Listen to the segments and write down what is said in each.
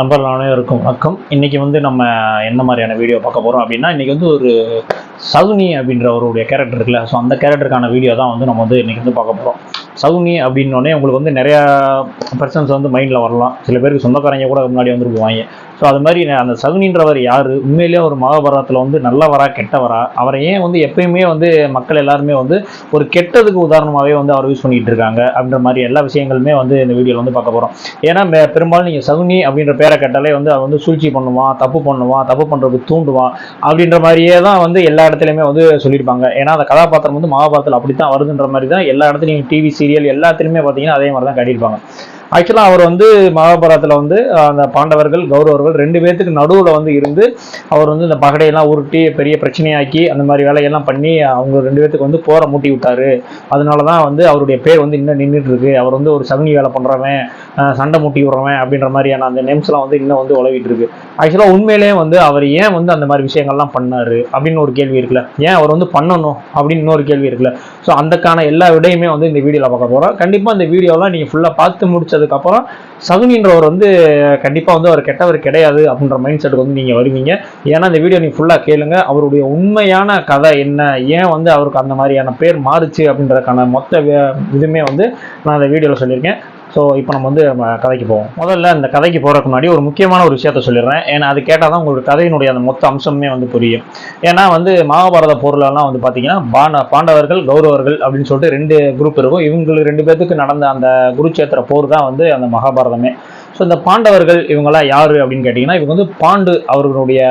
நண்பர்கள் அனைவருக்கும் வணக்கம். இன்றைக்கி வந்து நம்ம என்ன மாதிரியான வீடியோ பார்க்க போகிறோம் அப்படின்னா இன்றைக்கி வந்து ஒரு சவுனி அப்படின்ற அவருடைய கேரக்டர் இருக்குல்ல. ஸோ அந்த கேரக்டருக்கான வீடியோ தான் வந்து நம்ம வந்து இன்றைக்கி வந்து பார்க்க போகிறோம் சவுனி அப்படின்னோடனே உங்களுக்கு வந்து நிறையா பர்சன்ஸ் வந்து மைண்டில் வரலாம். சில பேருக்கு சொந்தக்காரங்க கூட முன்னாடி வந்துருக்குவாங்க ஸோ அது மாதிரி அந்த சகுனின்றவர் யார்? உண்மையிலேயே ஒரு மகாபாரதத்தில் வந்து நல்லவரா கெட்டவரா? அவரை ஏன் வந்து எப்பயுமே வந்து மக்கள் எல்லாருமே வந்து ஒரு கெட்டதுக்கு உதாரணமாகவே வந்து அவர் யூஸ் பண்ணிகிட்டு இருக்காங்க அப்படின்ற மாதிரி எல்லா விஷயங்களுமே வந்து இந்த வீடியோவில் வந்து பார்க்க போகிறோம் ஏன்னா மே- பெரும்பாலும் நீங்கள் சகுனி அப்படின்ற பேரை கேட்டாலே வந்து அவன் வந்து சூழ்ச்சி பண்ணுவான் தப்பு பண்ணுவான் தப்பு பண்ணுறதுக்கு தூண்டுவான் அப்படின்ற மாதிரியே தான் வந்து எல்லா இடத்துலையுமே வந்து சொல்லியிருப்பாங்க. ஏன்னா அந்த கதாபாத்திரம் வந்து மகாபாரத்தில் அப்படி தான் வருதுன்ற மாதிரி தான் எல்லா இடத்துலையும் டிவி சீரியல் எல்லாத்துலேயுமே பார்த்தீங்கன்னா அதே மாதிரி தான் காட்டியிருப்பாங்க. ஆக்சுவலாக அவர் வந்து மகாபாரதத்தில் வந்து அந்த பாண்டவர்கள் கௌரவர்கள் ரெண்டு பேர்த்துக்கு நடுவில் வந்து இருந்து அவர் வந்து இந்த பகடையெல்லாம் உருட்டி பெரிய பிரச்சனையாக்கி அந்த மாதிரி வேலையெல்லாம் பண்ணி அவங்க ரெண்டு பேர்த்துக்கு வந்து போரை மூட்டி விட்டாரு. அதனால தான் வந்து அவருடைய பேர் வந்து இன்னும் நின்றுட்டு இருக்கு அவர் வந்து ஒரு சகுனி வேலை பண்ணுறவன் சண்டை மூட்டி விடுறவன் அப்படின்ற மாதிரியான அந்த நேம்ஸ்லாம் வந்து இன்னும் வந்து உழவிட்டு இருக்கு ஆக்சுவலாக உண்மையிலேயே வந்து அவர் ஏன் வந்து அந்த மாதிரி விஷயங்கள்லாம் பண்ணாரு அப்படின்னு ஒரு கேள்வி இருக்குல்ல. ஏன் அவர் வந்து பண்ணணும் அப்படின்னு இன்னொரு கேள்வி இருக்குல்ல. ஸோ அந்தக்கான எல்லா விடையுமே வந்து இந்த வீடியோவில் பார்க்க போகிறோம் கண்டிப்பாக இந்த வீடியோலாம் நீங்கள் ஃபுல்லாக பார்த்து முடிச்சதுக்கப்புறம் சகுனின்றவர் வந்து கண்டிப்பாக வந்து அவர் கெட்டவர் கிடையாது அப்படின்ற மைண்ட் செட்டுக்கு வந்து நீங்கள் வருவீங்க. ஏன்னா இந்த வீடியோ நீங்கள் ஃபுல்லாக கேளுங்க. அவருடைய உண்மையான கதை என்ன? ஏன் வந்து அவருக்கு அந்த மாதிரியான பேர் மாறுச்சு அப்படின்றதுக்கான மொத்த இதுவுமே வந்து நான் அந்த வீடியோவில் சொல்லியிருக்கேன். ஸோ இப்போ நம்ம வந்து நம்ம கதைக்கு போவோம். முதல்ல இந்த கதைக்கு போகிறதுக்கு முன்னாடி ஒரு முக்கியமான ஒரு விஷயத்த சொல்லிடுறேன். ஏன்னா அது கேட்டால் தான் உங்களுக்கு கதையினுடைய அந்த மொத்த அம்சமே வந்து புரியும். ஏன்னா வந்து மகாபாரத பொருளெல்லாம் வந்து பார்த்தீங்கன்னா பாண்ட பாண்டவர்கள் கௌரவர்கள் அப்படின்னு சொல்லிட்டு ரெண்டு குரூப் இருக்கும். இவங்களுக்கு ரெண்டு பேர்த்துக்கு நடந்த அந்த குருச்சேத்திர போர் தான் வந்து அந்த மகாபாரதமே. ஸோ இந்த பாண்டவர்கள் இவங்கெல்லாம் யார் அப்படின்னு கேட்டிங்கன்னா இவங்க வந்து பாண்டு அவர்களுடைய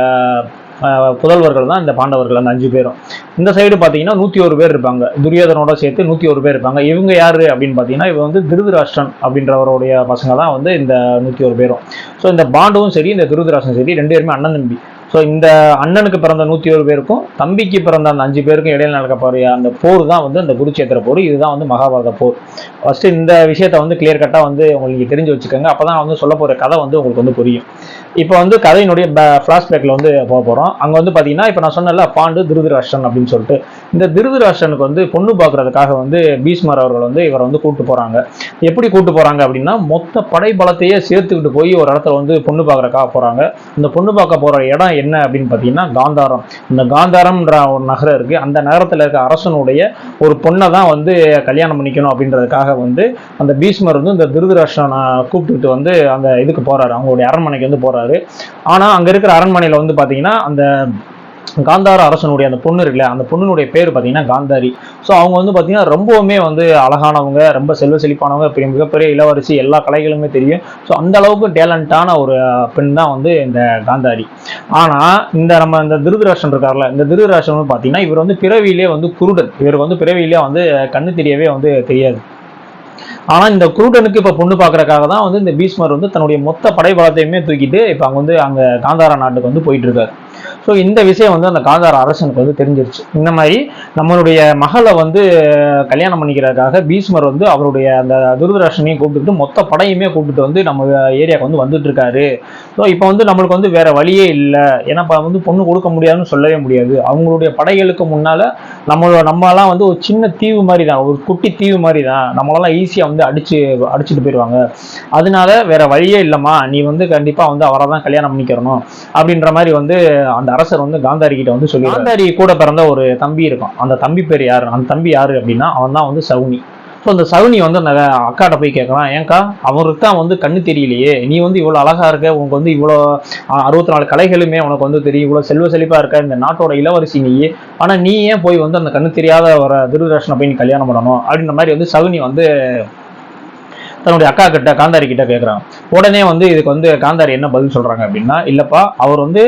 புதல்வர்கள் தான் இந்த பாண்டவர்கள் அந்த அஞ்சு பேரும். இந்த சைடு பார்த்தீங்கன்னா நூற்றி ஒரு பேர் இருப்பாங்க. துரியோதனோட சேர்த்து நூற்றி ஒரு பேர் இருப்பாங்க. இவங்க யார் அப்படின்னு பார்த்தீங்கன்னா இவங்க வந்து திருதராஷ்டிரன் அப்படின்றவருடைய பசங்க தான் வந்து இந்த நூற்றி ஒரு பேரும். ஸோ இந்த பாண்டவும் சரி இந்த திருதராஷ்டிரன் சரி ரெண்டு பேருமே அண்ணன் தம்பி. ஸோ இந்த அண்ணனுக்கு பிறந்த நூற்றி ஒரு பேருக்கும் தம்பிக்கு பிறந்த அந்த அஞ்சு பேருக்கும் இடையில் நடக்கக்கூடிய அந்த போர் தான் வந்து அந்த குருச்சேத்திர போர். இதுதான் வந்து மகாபாரத போர். ஃபஸ்ட்டு இந்த விஷயத்த வந்து கிளியர் கட்டாக வந்து உங்களுக்கு தெரிஞ்சு வச்சுக்கோங்க. அப்போ தான் வந்து சொல்ல போகிற கதை வந்து உங்களுக்கு வந்து புரியும். இப்போ வந்து கதையினுடைய ஃப்ளாஷ்பேக்கில் வந்து போக போகிறோம் அங்கே வந்து பார்த்தீங்கன்னா இப்போ நான் சொன்னல பாண்டு திருதராஷ்டிரன் அப்படின்னு சொல்லிட்டு. இந்த திருதராஷ்டனுக்கு வந்து பொண்ணு பார்க்கறதுக்காக வந்து பீஷ்மர் அவர்கள் வந்து இவரை வந்து கூப்பிட்டு போகிறாங்க எப்படி கூப்பிட்டு போகிறாங்க அப்படின்னா மொத்த படை பலத்தையே சேர்த்துக்கிட்டு போய் ஒரு இடத்துல வந்து பொண்ணு பார்க்குறக்காக போகிறாங்க இந்த பொண்ணு பார்க்க போகிற இடம் என்ன அப்படின்னு பார்த்தீங்கன்னா காந்தாரம். இந்த காந்தாரம்ன்ற ஒரு நகரம் இருக்குது அந்த நகரத்தில் இருக்க அரசனுடைய ஒரு பொண்ணை தான் வந்து கல்யாணம் பண்ணிக்கணும் அப்படின்றதுக்காக வந்து அந்த பீஷ்மர் வந்து இந்த திருதராஷ்டனை கூப்பிட்டுக்கிட்டு வந்து அந்த இதுக்கு போறாரு. அவங்களுடைய அரண்மனைக்கு வந்து போறாரு. ஆனால் அங்கே இருக்கிற அரண்மனையில் வந்து பார்த்தீங்கன்னா அந்த காந்தார அரசனுடைய அந்த பொண்ணு இருக்குல்ல அந்த பொண்ணுடைய பேர் பார்த்தீங்கன்னா காந்தாரி. ஸோ அவங்க வந்து பார்த்தீங்கன்னா ரொம்பவுமே வந்து அழகானவங்க ரொம்ப செல்வ செழிப்பானவங்க பெரிய மிகப்பெரிய இளவரசி எல்லா கலைகளுமே தெரியும். ஸோ அந்த அளவுக்கு டேலண்டான ஒரு பெண் தான் வந்து இந்த காந்தாரி. ஆனால் இந்த நம்ம இந்த திருதராஷன் இருக்கார்ல இந்த திருதராஷன் பார்த்தீங்கன்னா இவர் வந்து பிறவியிலே வந்து குருடன். இவருக்கு வந்து பிறவியிலே வந்து கண்ணு தெரியவே வந்து தெரியாது. ஆனா இந்த குருடனுக்கு இப்ப பொண்ணு பார்க்குறக்காக தான் வந்து இந்த பீஷ்மர் வந்து தன்னுடைய மொத்த படைபலத்தையுமே தூக்கிட்டு இப்ப அங்க வந்து அங்க காந்தாரா நாட்டுக்கு வந்து போயிட்டு இருக்காரு. ஸோ இந்த விஷயம் வந்து அந்த காந்தார அரசனுக்கு வந்து தெரிஞ்சிருச்சு. இந்த மாதிரி நம்மளுடைய மகளை வந்து கல்யாணம் பண்ணிக்கிறதுக்காக பீஷ்மர் வந்து அவருடைய அந்த துருதராஷனையும் கூப்பிட்டுட்டு மொத்த படையுமே கூப்பிட்டு வந்து நம்ம ஏரியாவுக்கு வந்து வந்துட்டு இருக்காரு ஸோ இப்போ வந்து நம்மளுக்கு வந்து வேற வழியே இல்லை. ஏன்னா வந்து பொண்ணு கொடுக்க முடியாதுன்னு சொல்லவே முடியாது. அவங்களுடைய படைகளுக்கு முன்னால நம்மளோட நம்மலாம் வந்து ஒரு சின்ன தீவு மாதிரி தான் ஒரு குட்டி தீவு மாதிரி தான் நம்மளெல்லாம் ஈஸியாக வந்து அடிச்சு அடிச்சுட்டு போயிடுவாங்க அதனால வேற வழியே இல்லைம்மா. நீ வந்து கண்டிப்பா வந்து அவரை தான் கல்யாணம் பண்ணிக்கிறணும் அப்படின்ற மாதிரி வந்து அந்த அரசர் வந்து காந்தாரி கிட்ட வந்து சொல்லி காந்தாரி கூட பிறந்த ஒரு தம்பி இருக்கும் அந்த தம்பி பேர் யாரு? அந்த தம்பி யாரு அப்படின்னா அவன் தான் வந்து சவுனி ஸோ அந்த சகுனி வந்து அந்த அக்காட்ட போய் கேட்குறான் ஏன்க்கா அவருக்கு தான் வந்து கண்ணு தெரியலையே. நீ வந்து இவ்வளோ அழகாக இருக்க. உனக்கு வந்து இவ்வளோ அறுபத்தி நாலு கலைகளுமே உனக்கு வந்து தெரியும். இவ்வளோ செல்வ செழிப்பாக இருக்க. இந்த நாட்டோட இளவரசி நீ. ஆனால் நீ ஏன் போய் வந்து அந்த கண்ணு தெரியாத வர திருதர்ஷனை போய் நீ கல்யாணம் பண்ணணும்? அப்படின்ற மாதிரி வந்து சகுனி வந்து தன்னுடைய அக்கா கிட்ட காந்தாரி கிட்ட கேட்குறாங்க உடனே வந்து இதுக்கு வந்து காந்தாரி என்ன பதில் சொல்றாங்க அப்படின்னா இல்லப்பா அவர் வந்து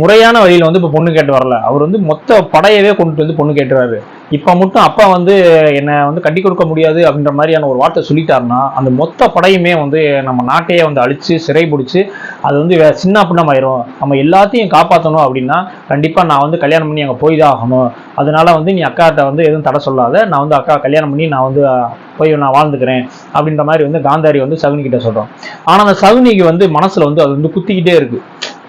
முறையான வழியில் வந்து இப்போ பொண்ணு கேட்டு வரல. அவர் வந்து மொத்த படையவே கொண்டுட்டு வந்து பொண்ணு கேட்டுறாரு. இப்போ மட்டும் அப்பா வந்து என்னை வந்து கட்டி கொடுக்க முடியாது அப்படின்ற மாதிரியான ஒரு வார்த்தை சொல்லிட்டாருன்னா அந்த மொத்த படையுமே வந்து நம்ம நாட்டையே வந்து அழிச்சு சிறை பிடிச்சி அது வந்து வே- சின்ன பின்னமாயிரும். நம்ம எல்லாத்தையும் காப்பாற்றணும் அப்படின்னா கண்டிப்பாக நான் வந்து கல்யாணம் பண்ணி அங்கே போய் தான் ஆகணும். அதனால வந்து நீ அக்காட்ட வந்து எதுவும் தடை சொல்லாத. நான் வந்து அக்கா கல்யாணம் பண்ணி நான் வந்து போய் நான் வாழ்ந்துக்கிறேன் அப்படின்ற மாதிரி வந்து காந்தாரி வந்து சகுனி கிட்ட சொல்கிறோம் ஆனால் அந்த சகுனிக்கு வந்து மனசில் வந்து அது வந்து குத்திக்கிட்டே இருக்கு.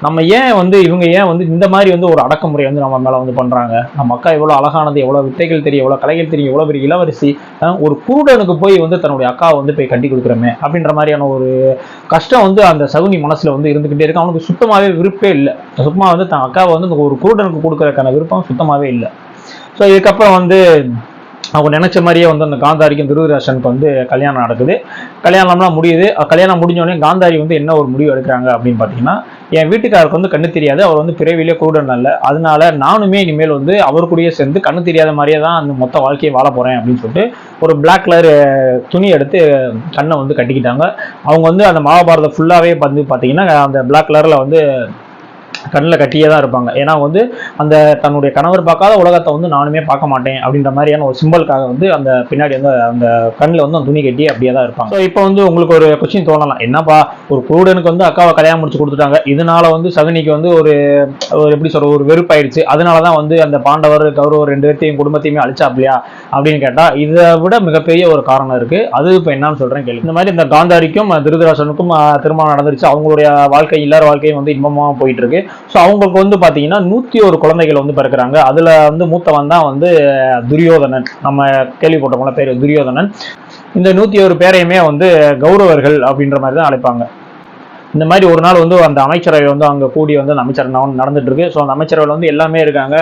நம்ம ஏன் வந்து இவங்க ஏன் வந்து இந்த மாதிரி வந்து ஒரு அடக்குமுறை வந்து நம்ம மேலே வந்து பண்ணுறாங்க நம்ம அக்கா எவ்வளோ அழகானது எவ்வளோ வித்தைகள் தெரியும் எவ்வளோ கலைகள் தெரியும் எவ்வளோ பெரிய இளவரசி ஒரு குருடனுக்கு போய் வந்து தன்னுடைய அக்காவை வந்து போய் கட்டி கொடுக்குறோமே அப்படின்ற மாதிரியான ஒரு கஷ்டம் வந்து அந்த சகுனி மனசில் வந்து இருந்துக்கிட்டே இருக்கு. அவனுக்கு சுத்தமாகவே விருப்பே இல்லை. சுத்தமாக வந்து தன் அக்காவை வந்து ஒரு குருடனுக்கு கொடுக்கறதுக்கான விருப்பம் சுத்தமாகவே இல்லை. ஸோ இதுக்கப்புறம் வந்து அவங்க நினைச்ச மாதிரியே வந்து அந்த காந்தாரிக்கும் திருவிராசனுக்கு வந்து கல்யாணம் நடக்குது. கல்யாணம்லாம் முடியுது. கல்யாணம் முடிஞ்சோடனே காந்தாரி வந்து என்ன ஒரு முடிவு எடுக்கிறாங்க அப்படின்னு பார்த்தீங்கன்னா என் வீட்டுக்காருக்கு வந்து கண்ணு தெரியாது. அவர் வந்து பிறவிலே குருடன் அல்ல. அதனால நானுமே இனிமேல் வந்து அவர் கூடயே சேர்ந்து கண்ணு தெரியாத மாதிரியே தான் அந்த மொத்த வாழ்க்கையை வாழ போகிறேன் அப்படின்னு சொல்லிட்டு ஒரு பிளாக் கலர் துணி எடுத்து கண்ணை வந்து கட்டிக்கிட்டாங்க. அவங்க வந்து அந்த மகாபாரதம் ஃபுல்லாகவே வந்து பார்த்தீங்கன்னா அந்த பிளாக் கலரில் வந்து கண்ணில் கட்டியே தான் இருப்பாங்க. ஏன்னா வந்து அந்த தன்னுடைய கணவர் பார்க்காத உலகத்தை வந்து நானுமே பார்க்க மாட்டேன் அப்படின்ற மாதிரியான ஒரு சிம்பிளுக்காக வந்து அந்த பின்னாடி வந்து அந்த கண்ணில் வந்து அந்த துணி கட்டி அப்படியே தான் இருப்பாங்க. ஸோ இப்போ வந்து உங்களுக்கு ஒரு கொஸ்டின் தோணலாம். என்னப்பா ஒரு குருடனுக்கு வந்து அக்காவை கல்யாணம் முடிச்சு கொடுத்துட்டாங்க. இதனால வந்து சகுனிக்கு வந்து ஒரு ஒரு எப்படி சொல்ற ஒரு வெறுப்பாயிடுச்சு. அதனால தான் வந்து அந்த பாண்டவர் கௌரவர் ரெண்டு பேர்த்தையும் குடும்பத்தையுமே அழிச்சாப்லையா அப்படின்னு கேட்டால் இதை விட மிகப்பெரிய ஒரு காரணம் இருக்கு. அது இப்போ என்னன்னு சொல்றேன் கேள்வி இந்த மாதிரி இந்த காந்தாரிக்கும் திருதராசனுக்கும் திருமணம் நடந்துருச்சு. அவங்களுடைய வாழ்க்கை இல்லாத வாழ்க்கையும் வந்து இன்பமாக போயிட்டு இருக்கு. ஸோ அவங்களுக்கு வந்து பார்த்தீங்கன்னா நூற்றி ஒரு குழந்தைகள் வந்து பிறக்கிறாங்க. அதில் வந்து மூத்தவன் தான் வந்து துரியோதனன். நம்ம கேள்விப்பட்டவங்கள பேர் துரியோதனன். இந்த நூற்றி ஒரு பேரையுமே வந்து கௌரவர்கள் அப்படின்ற மாதிரி தான் அழைப்பாங்க. இந்த மாதிரி ஒரு நாள் வந்து அந்த அமைச்சரவை வந்து அங்கே கூடி வந்து அந்த அமைச்சர் நடந்துட்டு இருக்கு ஸோ அந்த அமைச்சரவையில் வந்து எல்லாமே இருக்காங்க.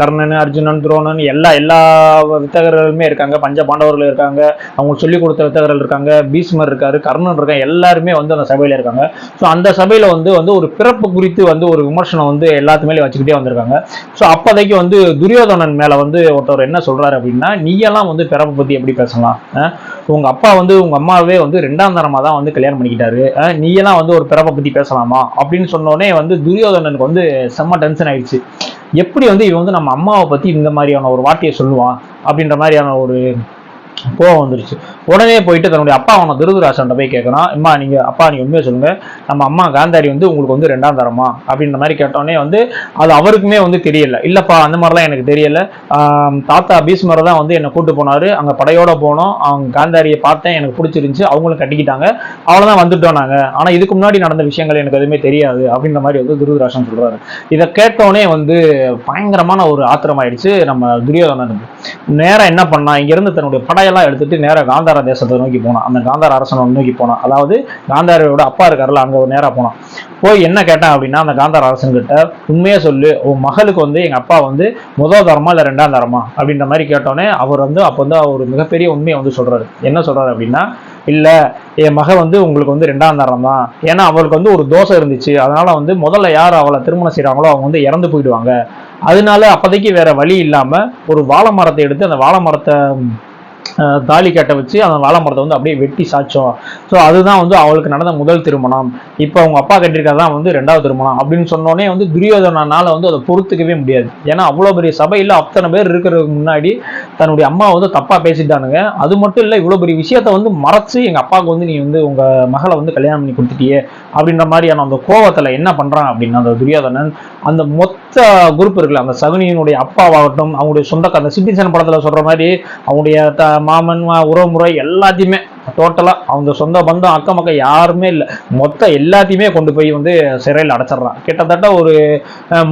கர்ணன் அர்ஜுனன் துரோணன் எல்லா எல்லா வித்தகர்களுமே இருக்காங்க. பஞ்ச பாண்டவர்கள் இருக்காங்க. அவங்களுக்கு சொல்லிக் கொடுத்த வித்தகர்கள் இருக்காங்க. பீஷ்மர் இருக்காரு கர்ணன் இருக்காங்க. எல்லாருமே வந்து அந்த சபையில் இருக்காங்க. ஸோ அந்த சபையில் வந்து வந்து ஒரு பிறப்பு குறித்து வந்து ஒரு விமர்சனம் வந்து எல்லாத்துமேலே வச்சுக்கிட்டே வந்திருக்காங்க. ஸோ அப்போதைக்கு வந்து துரியோதனன் மேலே வந்து ஒருத்தர் என்ன சொல்றாரு அப்படின்னா நீயெல்லாம் வந்து பிறப்பை பற்றி எப்படி பேசலாம்? உங்க அப்பா வந்து உங்க அம்மாவே வந்து ரெண்டாம் தரமா தான் வந்து கல்யாணம் பண்ணிக்கிட்டாரு. நீயெல்லாம் வந்து ஒரு பிறப்பை பத்தி பேசலாமா? அப்படின்னு சொன்னோடனே வந்து துரியோதனனுக்கு வந்து செம்ம டென்ஷன் ஆயிடுச்சு. எப்படி வந்து இவன் வந்து நம்ம அம்மாவை பத்தி இந்த மாதிரியான ஒரு வார்த்தையை சொல்லுவான் அப்படின்ற மாதிரியான ஒரு கோவம் வந்துருச்சு. உடனே போயிட்டு தன்னுடைய அப்பா அவனை திருதராசன்ட்ட போய் கேட்கறான் அம்மா நீங்க அப்பா நீ உண்மையை சொல்லுங்க. நம்ம அம்மா காந்தாரி வந்து உங்களுக்கு வந்து ரெண்டாம் தரமா? அப்படின்ற மாதிரி கேட்டோடனே வந்து அது அவருக்குமே வந்து தெரியல. இல்லப்பா அந்த மாதிரிலாம் எனக்கு தெரியல. தாத்தா பீஸ்மரை தான் வந்து என்னை கூட்டு போனாரு. அங்க படையோட போனோம். அவங்க காந்தாரியை பார்த்தேன். எனக்கு பிடிச்சிருந்துச்சு. அவங்களும் கட்டிக்கிட்டாங்க. அவ்வளவுதான் வந்துட்டோம் நாங்க. ஆனா இதுக்கு முன்னாடி நடந்த விஷயங்கள் எனக்கு எதுவுமே தெரியாது. அப்படின்ற மாதிரி வந்து திருதராசன் சொல்றாரு. இதை கேட்டோடனே வந்து பயங்கரமான ஒரு ஆத்திரம் ஆயிடுச்சு நம்ம துரியோதனனுக்கு. நேரா என்ன பண்ணா இங்க இருந்து தன்னுடைய படையெல்லாம் எடுத்துட்டு நேராக காந்தார தேசத்தை நோக்கி போனான். அந்த காந்தார அரசனை நோக்கி போனான். அதாவது காந்தாரோட அப்பா இருக்காருல அங்க ஒரு நேரா போனான். போய் என்ன கேட்டான் அப்படின்னா அந்த காந்தார அரசன் கிட்ட உண்மையே சொல்லு உன் மகளுக்கு வந்து எங்க அப்பா வந்து முதல் தரமா இல்ல ரெண்டாம் தரமா? அப்படின்ற மாதிரி கேட்டோன்னே அவர் வந்து அப்போ வந்து அவர் மிகப்பெரிய உண்மையை வந்து சொல்றாரு. என்ன சொல்றாரு அப்படின்னா இல்ல என் மக வந்து உங்களுக்கு வந்து ரெண்டாம் தரம் தான். ஏன்னா அவளுக்கு வந்து ஒரு தோசை இருந்துச்சு. அதனால வந்து முதல்ல யார் அவளை திருமணம் செய்கிறாங்களோ அவங்க வந்து இறந்து போயிடுவாங்க. அதனால அப்போதைக்கு வேற வழி இல்லாம ஒரு வாழை மரத்தை எடுத்து அந்த வாழை மரத்தை தாலி கட்ட வச்சு அந்த வாழை மரத்தை வந்து அப்படியே வெட்டி சாய்ச்சோம் ஸோ அதுதான் வந்து அவளுக்கு நடந்த முதல் திருமணம். இப்போ அவங்க அப்பா கட்டியிருக்கிறதான் வந்து ரெண்டாவது திருமணம் அப்படின்னு சொன்னோடனே வந்து துரியோதனால வந்து அதை பொறுத்துக்கவே முடியாது. ஏன்னா அவ்வளோ பெரிய சபையில் அத்தனை பேர் இருக்கிறதுக்கு முன்னாடி தன்னுடைய அம்மா வந்து தப்பாக பேசிட்டானுங்க. அது மட்டும் இல்லை இவ்வளோ பெரிய விஷயத்த வந்து மறைச்சு எங்கள் அப்பாவுக்கு வந்து நீ வந்து உங்கள் மகளை வந்து கல்யாணம் பண்ணி கொடுத்துட்டியே அப்படின்ற மாதிரியான அந்த கோவத்தில் என்ன பண்ணுறான் அப்படின்னா அந்த துரியோதனன் அந்த மொத்த குரூப் இருக்குல்ல அந்த சகுனியினுடைய அப்பாவாகட்டும் அவங்களுடைய சொந்தக்காரங்க அந்த சிட்டிசன் படத்தில் சொல்ற மாதிரி அவங்களுடைய த மாமன் உறவுமுறை எல்லாத்தையுமே டோட்டலாக அவங்க சொந்த பந்தம் அக்கம் பக்கம் யாருமே இல்லை. மொத்த எல்லாத்தையுமே கொண்டு போய் வந்து சிறையில் அடைச்சிடுறான். கிட்டத்தட்ட ஒரு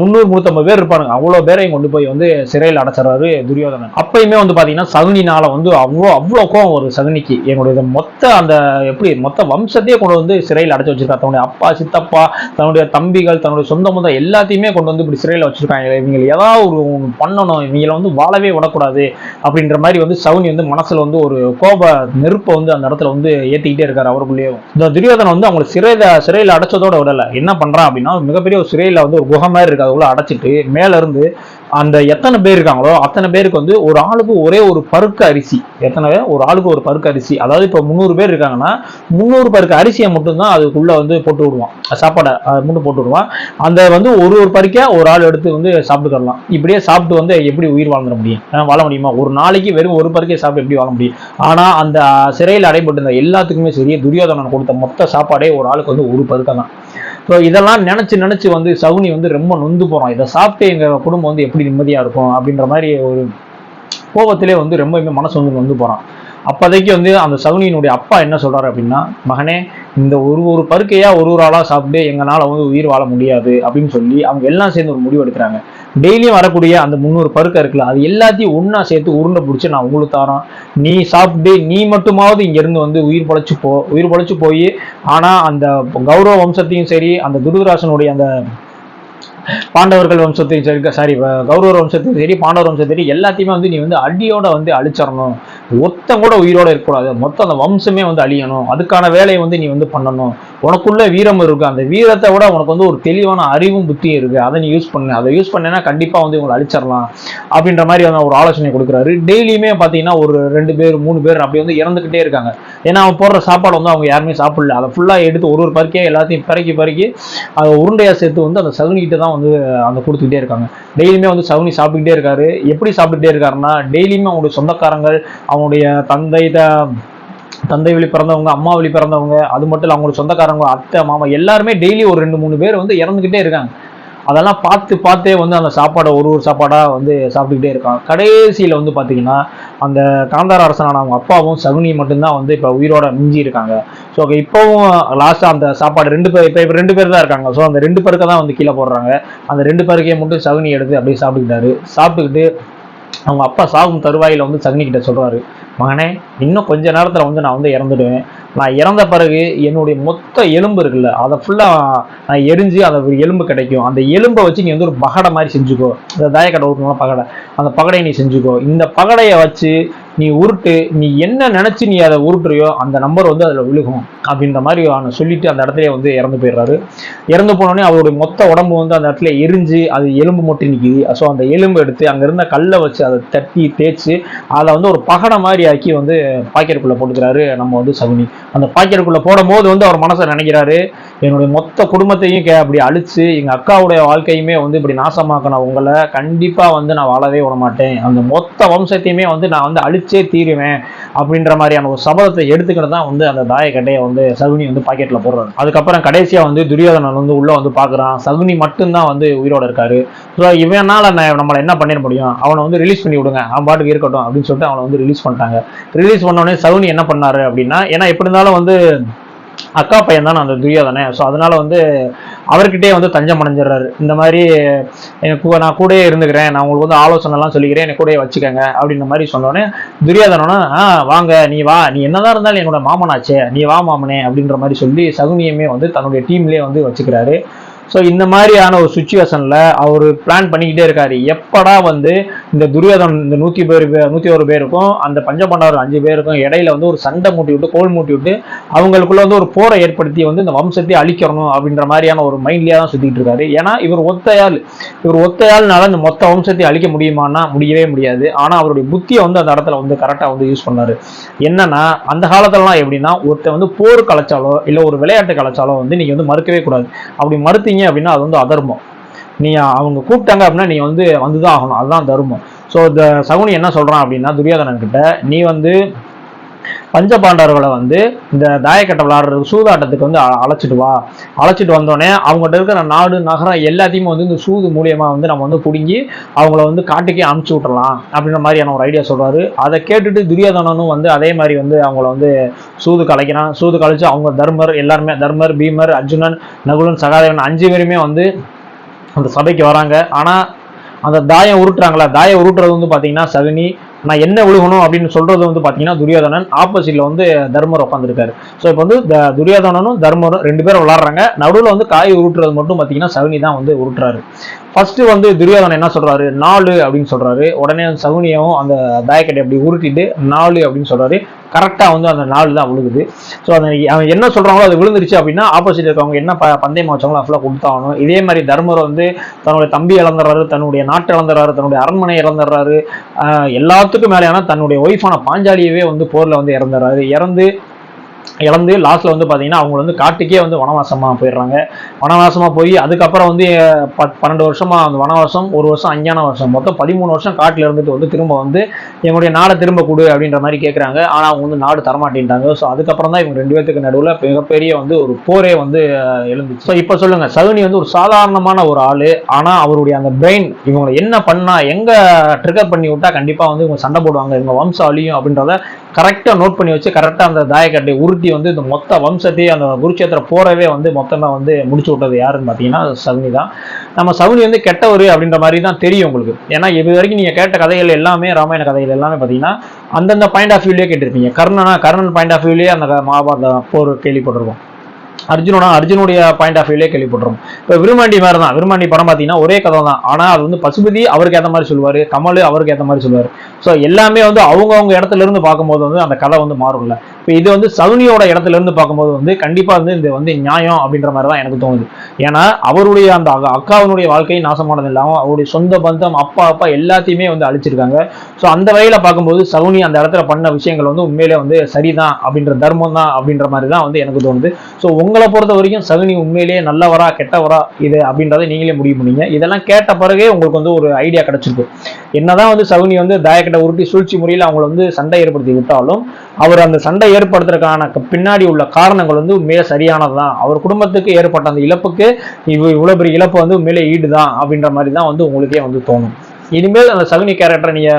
முந்நூறு முந்நூற்றம்பது பேர் இருப்பாங்க அவ்வளோ பேரையும் கொண்டு போய் வந்து சிறையில் அடைச்சிடுறாரு துரியோதனன். அப்பயுமே வந்து பார்த்தீங்கன்னா சகுனினால் வந்து அவ்வளோ அவ்வளோ கோவம் ஒரு சகுனிக்கு. என்னுடைய இது மொத்த அந்த எப்படி மொத்த வம்சத்தையே கொண்டு வந்து சிறையில் அடைச்சி வச்சிருக்கா தன்னுடைய அப்பா சித்தப்பா தன்னுடைய தம்பிகள் தன்னுடைய சொந்த மொத்தம் எல்லாத்தையுமே கொண்டு வந்து இப்படி சிறையில் வச்சிருக்காங்க. இவங்க ஏதாவது ஒரு பண்ணணும். இவங்களை வந்து வாழவே விடக்கூடாது அப்படின்ற மாதிரி வந்து சவுனி வந்து மனசில் வந்து ஒரு கோப நெருப்பை வந்து அந்த இடத்துல வந்து ஏத்திக்கிட்டே இருக்காரு அவருக்குள்ளேயே இந்த துரியோதனன் வந்து அவங்களை சிறையில சிறையில அடைச்சதோட விடல. என்ன பண்றான் அப்படின்னா மிகப்பெரிய ஒரு சிறையில வந்து ஒரு குகை மாதிரி இருக்கு. அதுக்குள்ள அடைச்சிட்டு மேல இருந்து அந்த எத்தனை பேர் இருக்காங்களோ அத்தனை பேருக்கு வந்து ஒரு ஆளுக்கு ஒரே ஒரு பருக்கு அரிசி. எத்தனை பேர்? ஒரு ஆளுக்கு ஒரு பருக்கு அரிசி. அதாவது இப்போ முந்நூறு பேர் இருக்காங்கன்னா முந்நூறு பருக்கு அரிசியை மட்டும்தான் அதுக்குள்ளே வந்து போட்டு விடுவான். சாப்பாடை அது மட்டும் போட்டு விடுவான். அந்த வந்து ஒரு ஒரு பருக்கா ஒரு ஆள் எடுத்து வந்து சாப்பிட்டுக்கலாம் இப்படியே சாப்பிட்டு வந்து எப்படி உயிர் வாழ்ந்துட முடியும்? வாழ முடியுமா? ஒரு நாளைக்கு வெறும் ஒரு பருக்கை சாப்பிட்டு எப்படி வாழ முடியும்? ஆனால் அந்த சிறையில் அடைபட்டிருந்த எல்லாத்துக்குமே சரி துரியோதனன் கொடுத்த மொத்த சாப்பாடே ஒரு ஆளுக்கு வந்து ஒரு பருக்கை தான். ஸோ இதெல்லாம் நினைச்சு நினைச்சு வந்து சவுனி வந்து ரொம்ப நொந்து போகிறோம் இதை சாப்பிட்டு எங்க குடும்பம் வந்து எப்படி நிம்மதியா இருக்கும் அப்படின்ற மாதிரி ஒரு கோபத்திலே வந்து ரொம்பவுமே மனசு வந்து நொந்து போறான். அப்போதைக்கு வந்து அந்த சகுனியினுடைய அப்பா என்ன சொல்றாரு அப்படின்னா மகனே இந்த ஒரு ஒரு பருக்கையா ஒரு ஒரு ஆளா சாப்பிட்டு எங்களால வந்து உயிர் வாழ முடியாது அப்படின்னு சொல்லி அவங்க எல்லாம் சேர்ந்து ஒரு முடிவு எடுக்கிறாங்க. டெய்லியும் வரக்கூடிய அந்த முந்நூறு பருக்கை இருக்குல்ல அது எல்லாத்தையும் ஒண்ணா சேர்த்து உருண்டை பிடிச்சி நான் உங்களுக்கு தரோம் நீ சாப்பிட்டு நீ மட்டுமாவது இங்க இருந்து வந்து உயிர் பழைச்சு போ உயிர் பழைச்சு போய் ஆனா அந்த கௌரவ வம்சத்தையும் சரி அந்த துருதராசனுடைய அந்த பாண்டவர்கள் வம்சத்தையும் சரி சாரி கௌரவர் வம்சத்தையும் சரி பாண்டவர் வம்சத்தையும் சரி எல்லாத்தையுமே வந்து நீ வந்து அடியோட வந்து அழிச்சிடணும். ஒத்தம் கூட உயிரோட இருக்கக்கூடாது. மொத்தம் அந்த வம்சமே வந்து அழியணும். அதுக்கான வேலையை வந்து நீ வந்து பண்ணணும். உனக்குள்ள வீரம் இருக்கு. அந்த வீரத்தை விட உனக்கு வந்து ஒரு தெளிவான அறிவும் புத்தியும் இருக்கு. அதை நீ யூஸ் பண்ணு. அதை யூஸ் பண்ணேன்னா கண்டிப்பா வந்து இவங்களை அழிச்சிடலாம். அப்படின்ற மாதிரி வந்து ஒரு ஆலோசனை கொடுக்குறாரு. டெய்லியுமே பார்த்தீங்கன்னா ஒரு ரெண்டு பேர் மூணு பேர் அப்படி வந்து இறந்துக்கிட்டே இருக்காங்க. ஏன்னா அவன் போடுற சாப்பாடு வந்து அவங்க யாருமே சாப்பிடல. அதை ஃபுல்லாக எடுத்து ஒரு ஒரு பருக்கையே எல்லாத்தையும் பிறக்கி பிறக்கி அதை உருண்டையா சேர்த்து வந்து அந்த சகுனிக்கிட்ட தான் வந்து அந்த கொடுத்துக்கிட்டே இருக்காங்க. டெய்லியுமே வந்து சகுனி சாப்பிட்டுக்கிட்டே இருக்காரு. எப்படி சாப்பிட்டுட்டே இருக்காருன்னா டெய்லியுமே அவங்களுடைய சொந்தக்காரங்கள் அவனுடைய தந்தை த- தந்தை வழி பிறந்தவங்க அம்மா வழி பிறந்தவங்க அது மட்டும் இல்லை அவங்களுக்கு சொந்தக்காரங்க அத்தை மாமா எல்லாருமே டெய்லி ஒரு ரெண்டு மூணு பேர் வந்து இறந்துக்கிட்டே இருக்காங்க. அதெல்லாம் பார்த்து பார்த்தே வந்து அந்த சாப்பாடை ஒரு ஒரு சாப்பாடாக வந்து சாப்பிட்டுக்கிட்டே இருக்கான் கடைசியில் வந்து பார்த்தீங்கன்னா அந்த காந்தார அரசனான அவங்க அப்பாவும் சகுனி மட்டும்தான் வந்து இப்போ உயிரோட மிஞ்சி இருக்காங்க. ஸோ இப்போவும் லாஸ்ட்டாக அந்த சாப்பாடு ரெண்டு பேர் இப்போ இப்போ ரெண்டு பேர் தான் இருக்காங்க. ஸோ அந்த ரெண்டு பேருக்கு தான் வந்து கீழே போடுறாங்க. அந்த ரெண்டு பேருக்கே மட்டும் சகுனி எடுத்து அப்படியே சாப்பிட்டுக்கிட்டாரு. சாப்பிட்டுக்கிட்டு அவங்க அப்பா சாகும் தருவாயில் வந்து சகுனி கிட்ட சொல்றாரு மகனே இன்னும் கொஞ்ச நேரத்துல வந்து நான் வந்து இறந்துடுவேன். நான் இறந்த பிறகு என்னுடைய மொத்த எலும்பு இருக்குல்ல அதை ஃபுல்லாக நான் எரிஞ்சு அந்த ஒரு எலும்பு கிடைக்கும். அந்த எலும்பை வச்சு நீ வந்து ஒரு பகடை மாதிரி செஞ்சுக்கோ. இந்த தாயக்கடை ஊற்றணும் பகடை. அந்த பகடையை நீ செஞ்சுக்கோ. இந்த பகடையை வச்சு நீ உருட்டு நீ என்ன நினச்சி நீ அதை உருட்டுறியோ அந்த நம்பர் வந்து அதில் விழுகும். அப்படின்ற மாதிரி அவனை சொல்லிட்டு அந்த இடத்துல வந்து இறந்து போயிடுறாரு. இறந்து போனோடனே அவருடைய மொத்த உடம்பு வந்து அந்த இடத்துல எரிஞ்சு அது எலும்பு மட்டும் நிற்கிது ஸோ அந்த எலும்பு எடுத்து அங்கே இருந்த கல்லை வச்சு அதை தட்டி தேய்ச்சி அதை வந்து ஒரு பகடை மாதிரி ஆக்கி வந்து பாக்கெட்டுக்குள்ளே போட்டுக்கிறாரு நம்ம வந்து சகுனி. அந்த பாக்கெட்டுக்குள்ள போடும் போது வந்து அவர் மனசை நினைக்கிறாரு. என்னுடைய மொத்த குடும்பத்தையும் கே அப்படி அழிச்சு எங்க அக்காவுடைய வாழ்க்கையுமே வந்து இப்படி நாசமாக்கின உங்களை கண்டிப்பா வந்து நான் வாழவே விட மாட்டேன் அந்த மொத்த வம்சத்தையுமே வந்து நான் வந்து அழிச்சே தீருவேன் அப்படின்ற மாதிரியான ஒரு சபதத்தை எடுத்துக்கிட்டு தான் வந்து அந்த தாயக்கட்டையை வந்து சகுனி வந்து பாக்கெட்ல போடுறாரு. அதுக்கப்புறம் கடைசியா வந்து துரியோதனன் வந்து உள்ள வந்து பாக்குறான். சகுனி மட்டும்தான் வந்து உயிரோட இருக்காரு. ஸோ இவனால நான் நம்மளை என்ன பண்ணிட முடியும்? அவனை வந்து ரிலீஸ் பண்ணி விடுங்க. அவன் பாட்டுக்கு இருக்கட்டும் அப்படின்னு சொல்லிட்டு அவனை வந்து ரிலீஸ் பண்ணிட்டாங்க. ரிலீஸ் பண்ண உடனே சகுனி என்ன பண்ணாரு அப்படின்னா ஏன்னா எப்படி இருந்தாலும் வந்து அக்கா பையன் தான் அந்த துரியோதனே ஸோ அதனால வந்து அவர்கிட்டயே வந்து தஞ்சம் அடைஞ்சிடுறாரு. இந்த மாதிரி எனக்கு நான் கூடயே இருந்துக்கிறேன். நான் உங்களுக்கு வந்து ஆலோசனை எல்லாம் சொல்லிக்கிறேன். எனக்கு கூடயே வச்சுக்கோங்க அப்படின்ற மாதிரி சொன்னோடனே துரியோதனனா ஆ வாங்க நீ வா. நீ என்னதான் இருந்தாலும் என்னோட மாமனாச்சே. நீ வா மாமனே. அப்படின்ற மாதிரி சொல்லி சகுனியமே வந்து தன்னுடைய டீம்லயே வந்து வச்சுக்கிறாரு. ஸோ இந்த மாதிரியான ஒரு சுச்சுவேஷனில் அவர் பிளான் பண்ணிக்கிட்டே இருக்காரு. எப்படா வந்து இந்த துரியோதன் இந்த நூற்றி பேர் நூற்றி ஒரு பேருக்கும் அந்த பஞ்சபாண்டவர் அஞ்சு பேருக்கும் இடையில வந்து ஒரு சண்டை மூட்டி விட்டு கோல் மூட்டி விட்டு அவங்களுக்குள்ள வந்து ஒரு போரை ஏற்படுத்தி வந்து இந்த வம்சத்தை அழிக்கணும் அப்படின்ற மாதிரியான ஒரு மைண்ட்லேயே தான் சுற்றிட்டு இருக்காரு. ஏன்னா இவர் ஒத்தையால் இவர் ஒத்தையால்னால இந்த மொத்த வம்சத்தை அழிக்க முடியுமான்னா முடியவே முடியாது. ஆனால் அவருடைய புத்தியை வந்து அந்த இடத்துல வந்து கரெக்டாக வந்து யூஸ் பண்ணார். என்னன்னா அந்த காலத்துலலாம் எப்படின்னா ஒருத்தர் வந்து போர் கலைச்சாலோ இல்லை ஒரு விளையாட்டு கலைச்சாலோ வந்து நீங்கள் வந்து மறுக்கவே கூடாது. அப்படி மறுத்தீங்க அப்படின்னா அது வந்து அதர்மம். நீ அவங்க கூப்பிட்டாங்க அப்படின்னா நீ வந்து வந்துதான் ஆகணும். அதுதான் தர்மம். ஸோ இந்த சகுனி என்ன சொல்கிறான் அப்படின்னா துரியோதனன் கிட்ட நீ வந்து பஞ்ச பாண்டவர்களை வந்து இந்த தாயக்கட்டை விளாடுறது சூதாட்டத்துக்கு வந்து அழைச்சிட்டு வா. அழைச்சிட்டு வந்தோடனே அவங்ககிட்ட இருக்கிற நாடு நகரம் எல்லாத்தையுமே வந்து இந்த சூது மூலியமா வந்து நம்ம வந்து பிடுங்கி அவங்கள வந்து காட்டுக்கே அனுப்பிச்சி விட்டுறலாம் அப்படின்ற மாதிரியான ஒரு ஐடியா சொல்றாரு. அதை கேட்டுட்டு துரியோதனனும் வந்து அதே மாதிரி வந்து அவங்கள வந்து சூது கலைக்கிறான். சூது கலைச்சு அவங்க தர்மர் எல்லாருமே தர்மர் பீமர் அர்ஜுனன் நகுலன் சகாதேவன் அஞ்சு பேருமே வந்து அந்த சபைக்கு வராங்க. ஆனா அந்த தாயம் உருட்டுறாங்களா தாயம் உருட்டுறது வந்து பாத்தீங்கன்னா சகுனி நான் என்ன விழுகணும் அப்படின்னு சொல்றது வந்து பாத்தீங்கன்னா துரியோதனன் ஆப்போசிட்ல வந்து தர்மர் உட்காந்துருக்காரு ஸோ இப்போ வந்து துரியோதனனும் தர்மரும் ரெண்டு பேரும் விளாடுறாங்க. நடுவில் வந்து காய் உருட்டுறது மட்டும் பாத்தீங்கன்னா சகுனி தான் வந்து உருட்டுறாரு. ஃபர்ஸ்ட் வந்து துரியோதனன் என்ன சொல்றாரு? நாலு அப்படின்னு சொல்றாரு. உடனே அந்த சகுனியும் அந்த தாயக்கட்டை அப்படி உருட்டிட்டு நாலு அப்படின்னு சொல்றாரு. கரெக்டா வந்து அந்த நாலு தான் விழுகுது. ஸோ அந்த அவன் என்ன சொல்றாங்களோ அது விழுந்துருச்சு அப்படின்னா ஆப்போசிட் இருக்கவங்க என்ன ப பந்தயம் வச்சாங்களோ ஃபுல்லாக கொடுத்தாகணும். இதே மாதிரி தர்மர் வந்து தன்னுடைய தம்பி இழந்துறாரு தன்னுடைய நாட்டை இழந்துறாரு தன்னுடைய அரண்மனை இழந்துடுறாரு. எல்லாத்துக்கும் மேலேயான தன்னுடைய ஒய்ஃபான பாஞ்சாலியவே வந்து போரில் வந்து இறந்துறாரு இறந்து இழந்து லாஸ்ட்ல வந்து பாத்தீங்கன்னா அவங்க வந்து காட்டுக்கே வந்து வனவாசமா போயிடுறாங்க. வனவாசமா போய் அதுக்கப்புறம் வந்து ப- பன்னெண்டு வருஷமா அந்த வனவாசம் ஒரு வருஷம் அஞ்ஞான வருஷம் மொத்தம் பதிமூணு வருஷம் காட்டுல இருந்துட்டு வந்து திரும்ப வந்து எங்களுடைய நாடை திரும்ப கொடு அப்படின்ற மாதிரி கேட்குறாங்க ஆனா அவங்க வந்து நாடு தரமாட்டேன்ட்டாங்க. ஸோ அதுக்கப்புறம் தான் இவங்க ரெண்டு பேர்த்துக்கு நடுவில் மிகப்பெரிய வந்து ஒரு போரே வந்து எழுந்துச்சு. ஸோ இப்போ சொல்லுங்க சகுனி வந்து ஒரு சாதாரணமான ஒரு ஆளு. ஆனா அவருடைய அந்த பிரெயின் இவங்களை என்ன பண்ணா எங்க ட்ரிகர் பண்ணி விட்டா கண்டிப்பா வந்து இவங்க சண்டை போடுவாங்க. இவங்க வம்சாலியும் அப்படின்றத கரெக்டாக நோட் பண்ணி வச்சு கரெக்டாக அந்த தாயக்கட்டை உருட்டி ஒருத்தி வந்து இந்த மொத்த வம்சத்தையே அந்த குருச்சேத்திர போறவே வந்து மொத்தமாக வந்து முடிச்சு விட்டது யாருன்னு பார்த்தீங்கன்னா சவுனி தான். நம்ம சகுனி வந்து கெட்டவர் அப்படின்ற மாதிரி தான் தெரியும் உங்களுக்கு. ஏன்னா இது வரைக்கும் நீங்க கேட்ட கதைகள் எல்லாமே ராமாயண கதைகள் எல்லாமே பார்த்தீங்கன்னா அந்தந்த பாயிண்ட் ஆஃப் வியூலேயே கேட்டிருப்பீங்க. கர்ணனா கர்ணன் பாயிண்ட் ஆஃப் வியூலேயே அந்த மகாபாரத போர் கேள்விப்பட்டிருக்கோம். அர்ஜுனோட அர்ஜுனுடைய பாயிண்ட் ஆஃப் வியூலே கேள்விப்பட்டுரும் இப்போ விருமாண்டி மாதிரி தான். விருமாண்டி படம் பார்த்தீங்கன்னா ஒரே கதை தான். ஆனால் அது வந்து பசுபதி அவருக்கு ஏற்ற மாதிரி சொல்லுவார் கமல் அவருக்கு ஏற்ற மாதிரி சொல்லுவார். ஸோ எல்லாமே வந்து அவங்கவுங்க இடத்துல இருந்து பார்க்கும்போது வந்து அந்த கதை வந்து மாறும்ல. இப்போ இது வந்து சவுனியோட இடத்துல இருந்து பார்க்கும்போது வந்து கண்டிப்பாக வந்து இது வந்து நியாயம் அப்படின்ற மாதிரி தான் எனக்கு தோணுது. ஏன்னா அவருடைய அந்த அக்கா- அக்காவினுடைய வாழ்க்கை நாசமானது இல்லாமல் அவருடைய சொந்த பந்தம் அப்பா அப்பா எல்லாத்தையுமே வந்து அழிச்சிருக்காங்க. ஸோ அந்த வகையில் பார்க்கும்போது சவுனி அந்த இடத்துல பண்ண விஷயங்கள் வந்து உண்மையிலே வந்து சரிதான் அப்படின்ற தர்மம் தான் அப்படின்ற மாதிரி தான் வந்து எனக்கு தோணுது. ஸோ உங்களை பொறுத்த வரைக்கும் சகுனி உண்மையிலேயே நல்லவரா கெட்டவரா இது அப்படின்றத நீங்களே முடிவு பண்ணீங்க. இதெல்லாம் கேட்ட பிறகே உங்களுக்கு வந்து ஒரு ஐடியா கிடைச்சிருக்கு. என்னதான் வந்து சகுனி வந்து தாயக்கட்டை உருட்டி சூழ்ச்சி முறையில் அவங்கள வந்து சண்டை ஏற்படுத்தி விட்டாலும் அவர் அந்த சண்டை ஏற்படுத்துறதுக்கான பின்னாடி உள்ள காரணங்கள் வந்து உண்மையில சரியானது தான் அவர் குடும்பத்துக்கு ஏற்பட்ட அந்த இழப்புக்கு இவ் இவ்வளோ பெரிய இழப்பு வந்து உண்மையிலே ஈடுதான் அப்படின்ற மாதிரி தான் வந்து உங்களுக்கே வந்து தோணும். இனிமேல் அந்த சகுனி கேரக்டர் நீங்க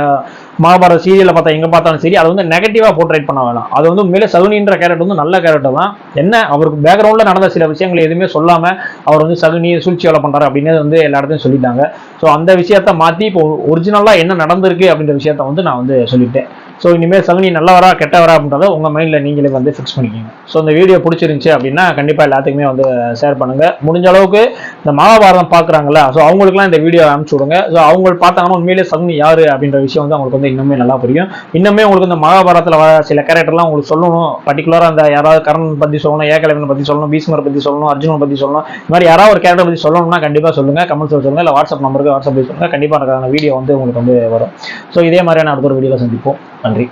மகாபாரத சீரியல்ல பார்த்தா எங்க பார்த்தாலும் சரி அதை வந்து நெகட்டிவா போர்ட்ரேட் பண்ண வேணாம். அது வந்து உண்மையிலே சகுனின்ற கேரக்டர் வந்து நல்ல கேரக்டர் தான். என்ன? அவருக்கு பேக்ரவுண்ட்ல நடந்த சில விஷயங்கள் எதுவுமே சொல்லாம அவர் வந்து சகுனி சூழ்ச்சி வேலை பண்றாரு அப்படின்னு வந்து எல்லா இடத்தையும் சொல்லிட்டாங்க. ஸோ அந்த விஷயத்த மாத்தி இப்போ ஒரிஜினலா என்ன நடந்திருக்கு அப்படின்ற விஷயத்த வந்து நான் வந்து சொல்லிட்டேன். ஸோ இனிமேல் சகுனி நல்லவரா கெட்டவரா அப்படின்றத உங்கள் மைண்டில் நீங்களே வந்து ஃபிக்ஸ் பண்ணிக்கோங்க. ஸோ இந்த வீடியோ பிடிச்சிருந்துச்சி அப்படின்னா கண்டிப்பாக எல்லாத்துக்குமே வந்து ஷேர் பண்ணுங்கள் முடிஞ்ச அளவுக்கு இந்த மகாபாரதம் பார்க்குறாங்களா ஸோ அவங்களுக்குலாம் இந்த வீடியோ அனுப்பிச்சு விடுங்க. ஸோ அவங்க பார்த்தாங்கன்னா உண்மையிலே சகுனி யார் அப்படின்ற விஷயம் வந்து அவங்களுக்கு வந்து இன்னுமே நல்லா புரியும். இன்னுமே உங்களுக்கு இந்த மகாபாரதத்தில் வர சில கேரக்டர்லாம் உங்களுக்கு சொல்லணும். பர்டிகுலராக அந்த யாராவது கர்ணன் பற்றி சொல்லணும் ஏகலைவனை பற்றி சொல்லணும் பீஸ்மர் பற்றி சொல்லணும் அர்ஜுனன் பற்றி சொல்லணும். இந்த மாதிரி யாராவது ஒரு கேரக்டர் பற்றி சொல்லணும்னா கண்டிப்பாக சொல்லுங்கள் கமெண்ட்ஸ் சொல்லுங்கள் இல்லை வாட்ஸ்அப் நம்பருக்கு வாட்ஸ்அப் சொல்லுங்கள் கண்டிப்பாக அதுக்கான வீடியோ வந்து உங்களுக்கு வந்து வரும். ஸோ இதே மாதிரியான அடுத்த ஒரு வீடியோவில் சந்திப்போம். நன்றி